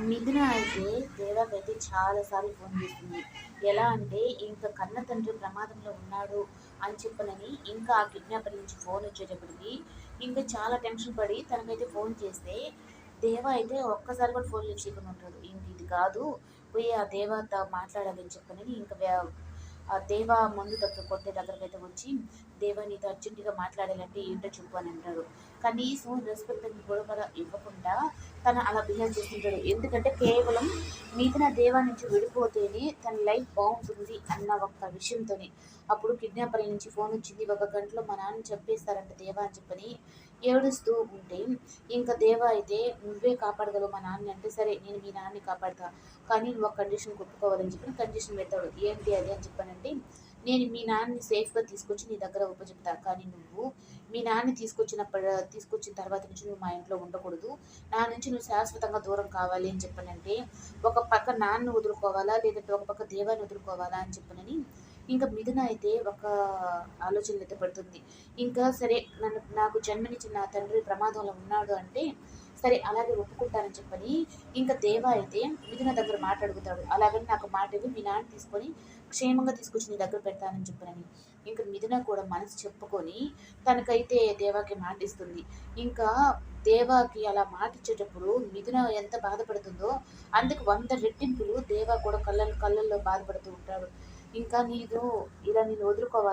మిథున అయితే దేవాకైతే చాలాసార్లు ఫోన్ చేస్తుంది ఎలా అంటే ఇంకా కన్న తండ్రి ప్రమాదంలో ఉన్నాడు అని చెప్పనని ఇంకా ఆ కిడ్నాపర్ నుంచి ఫోన్ వచ్చేటప్పటికి ఇంకా చాలా టెన్షన్ పడి తనకైతే ఫోన్ చేస్తే దేవ అయితే ఒక్కసారి కూడా ఫోన్ లిఫ్ట్ చేయకుండా ఉంటాడు. ఇంక ఇది కాదు పోయి ఆ దేవత మాట్లాడాలని చెప్పనని ఇంకా దేవ ముందు దగ్గర కొట్టే దగ్గరకు అయితే వచ్చి దేవ నీతో అర్జెంటుగా మాట్లాడాలంటే ఏంటో చెప్పు అని అంటాడు కనీసం రెస్పెక్ట్ గొడవ ఇవ్వకుండా తను అలా బిహేవ్ చేస్తుంటాడు. ఎందుకంటే కేవలం మిగతా దేవా నుంచి విడిపోతేనే తన లైఫ్ బాగుంటుంది అన్న ఒక విషయంతోనే. అప్పుడు కిడ్నాపర్ నుంచి ఫోన్ వచ్చింది. ఒక గంటలో మా నాన్న చెప్పేస్తారంట దేవా అని చెప్పని ఏడుస్తూ ఉంటే ఇంకా దేవా అయితే నువ్వే కాపాడగలవు మా నాన్న అంటే సరే నేను మీ నాన్నని కాపాడతా. కానీ నువ్వు ఒక కండిషన్ కొట్టుకోవాలని చెప్పి కండిషన్ పెడతాడు. ఏంటి అది అని చెప్పానంటే నేను మీ నాన్నని సేఫ్గా తీసుకొచ్చి నీ దగ్గర ఉపజెప్తా కానీ నువ్వు మీ నాన్న తీసుకొచ్చినప్పుడు తీసుకొచ్చిన తర్వాత నుంచి నువ్వు మా ఇంట్లో ఉండకూడదు. నా నుంచి నువ్వు శాశ్వతంగా దూరం కావాలి అని చెప్పనంటే ఒక పక్క నాన్న వదులుకోవాలా? లేదంటే ఒక పక్క దేవాన్ని వదులుకోవాలా? అని చెప్పనని ఇంకా మిథున అయితే ఒక ఆలోచన అయితే పడుతుంది. ఇంకా సరే నన్ను నాకు జన్మనిచ్చిన నా తండ్రి ప్రమాదంలో ఉన్నాడు అంటే సరే అలాగే ఒప్పుకుంటానని చెప్పని ఇంకా దేవ అయితే మిథున దగ్గర మాట్లాడుగుతాడు అలాగని నాకు మాట ఇవ్వి మీ నాన్న తీసుకొని క్షేమంగా తీసుకొచ్చి నీ దగ్గర పెడతానని చెప్పనని ఇంకా మిథున కూడా మనసు చెప్పుకొని తనకైతే దేవాకి మాటిస్తుంది ఇంకా దేవాకి అలా మాటిచ్చేటప్పుడు మిథున ఎంత బాధపడుతుందో అందుకు వంద రెట్టింపులు దేవా కూడా కళ్ళ కళ్ళల్లో బాధపడుతూ ఉంటాడు. ఇంకా నీదు ఇలా నేను వదులుకోవాలి.